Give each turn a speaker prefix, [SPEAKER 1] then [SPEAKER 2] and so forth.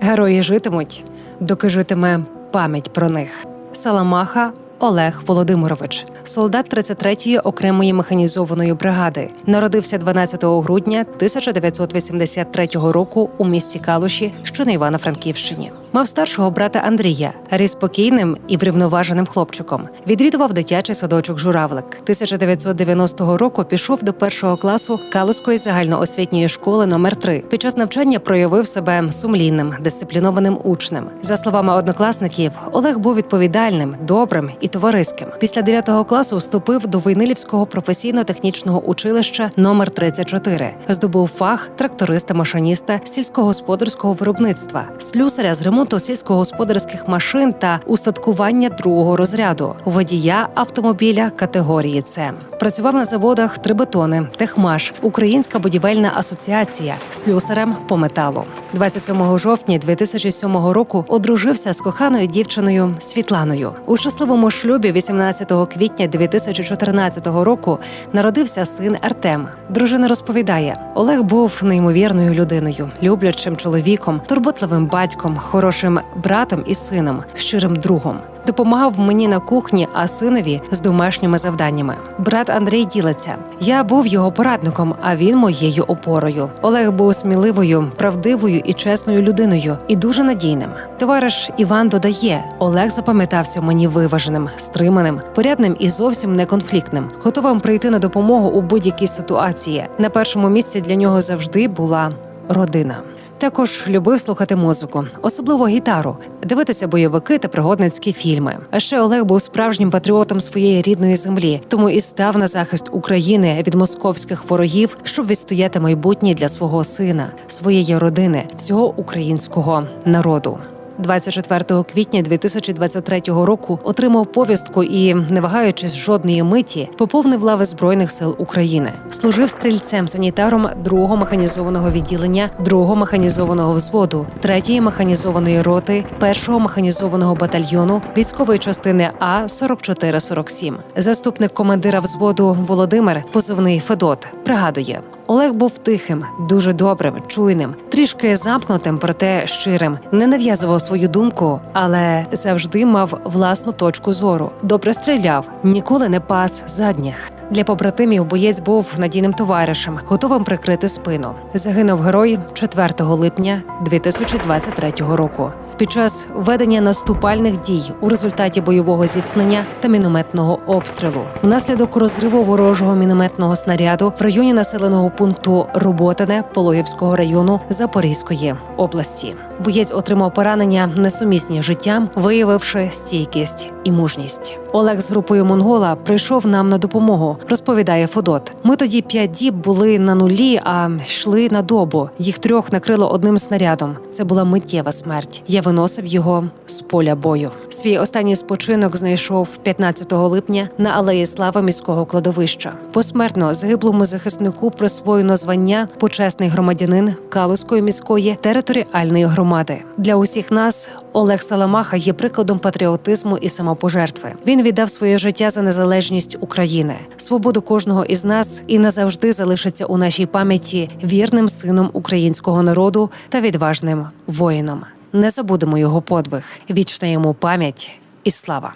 [SPEAKER 1] Герої житимуть, доки житиме пам'ять про них. Саламаха Олег Володимирович, солдат 33-ї окремої механізованої бригади, народився 12 грудня 1983 року у місті Калуші, що на Івано-Франківщині. Мав старшого брата Андрія, ріс спокійним і врівноваженим хлопчиком. Відвідував дитячий садочок Журавлик. 1990 року пішов до першого класу Калузької загальноосвітньої школи номер 3 Під час навчання проявив себе сумлінним, дисциплінованим учнем. За словами однокласників, Олег був відповідальним, добрим і товариським. Після 9 класу вступив до Войнилівського професійно-технічного училища номер 34 Здобув фах тракториста-машиніста сільськогосподарського виробництва, слюсаря з ремонту сільськогосподарських машин та устаткування другого розряду, водія автомобіля категорії С. Працював на заводах Трибетони, Техмаш, Українська будівельна асоціація, слюсарем по металу. 27 жовтня 2007 року одружився з коханою дівчиною Світланою. У щасливому шлюбі 18 квітня 2014 року народився син Артем. Дружина розповідає: Олег був неймовірною людиною, люблячим чоловіком, турботливим батьком, хорошим братом і сином, щирим другом. Допомагав мені на кухні, а синові з домашніми завданнями. Брат Андрій ділиться. Я був його порадником, а він моєю опорою. Олег був сміливою, правдивою і чесною людиною, і дуже надійним. Товариш Іван додає: Олег запам'ятався мені виваженим, стриманим, порядним і зовсім не конфліктним, готовим прийти на допомогу у будь-якій ситуації. На першому місці для нього завжди була родина. Також любив слухати музику, особливо гітару, дивитися бойовики та пригодницькі фільми. А ще Олег був справжнім патріотом своєї рідної землі, тому і став на захист України від московських ворогів, щоб відстояти майбутнє для свого сина, своєї родини, всього українського народу. 24 квітня 2023 року отримав повістку і, не вагаючись жодної миті, поповнив лави збройних сил України. Служив стрільцем санітаром 2-го механізованого відділення 2-го механізованого взводу, 3-ї механізованої роти, 1-го механізованого батальйону військової частини А 4447 Заступник командира взводу Володимир, позивний Федот, пригадує. Олег був тихим, дуже добрим, чуйним, трішки замкнутим, проте щирим, не нав'язував свою думку, але завжди мав власну точку зору. Добре стріляв, ніколи не пас задніх. Для побратимів боєць був надійним товаришем, готовим прикрити спину. Загинув герой 4 липня 2023 року під час ведення наступальних дій у результаті бойового зіткнення та мінометного обстрілу. Внаслідок розриву ворожого мінометного снаряду в районі населеного пункту Роботине Пологівського району Запорізької області. Боєць отримав поранення несумісні життям, виявивши стійкість і мужність. Олег з групою Монгола прийшов нам на допомогу, розповідає Федот. Ми тоді п'ять діб були на нулі, а йшли на добу. Їх трьох накрило одним снарядом. Це була миттєва смерть. Я виносив його з поля бою. Свій останній спочинок знайшов 15 липня на алеї слави міського кладовища. Посмертно загиблому захиснику присвоєно звання почесний громадянин Калузької міської територіальної громади. Для усіх нас Олег Саламаха є прикладом патріотизму і самопожертви. Він віддав своє життя за незалежність України, свободу кожного із нас і назавжди залишиться у нашій пам'яті вірним сином українського народу та відважним воїном. Не забудемо його подвиг, вічна йому пам'ять і слава.